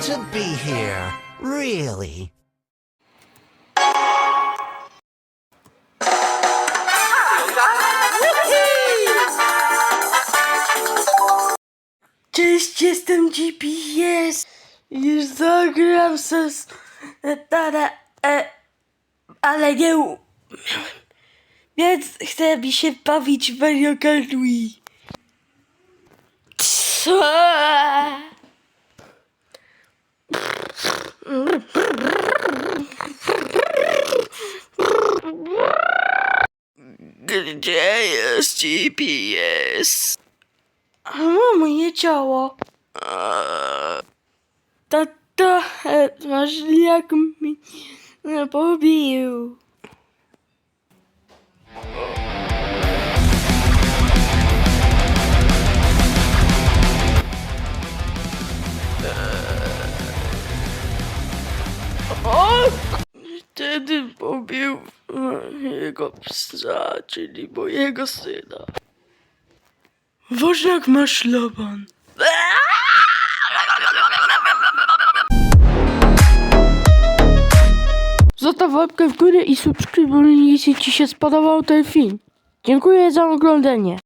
thrilled to be here. Really. Cześć, jestem GPS. Już zagram se z... Ale nie. Więc chcę mi się bawić w Mario Kart Wii. Co? Gdzie jest GPS? A nie ciało. Tata, masz jak mi e, pobił. O! Wtedy pobił jego psa, czyli mojego syna. Woźniak ma szlaban. Zostaw łapkę w górę i subskrybuj, jeśli Ci się spodobał ten film. Dziękuję za oglądanie.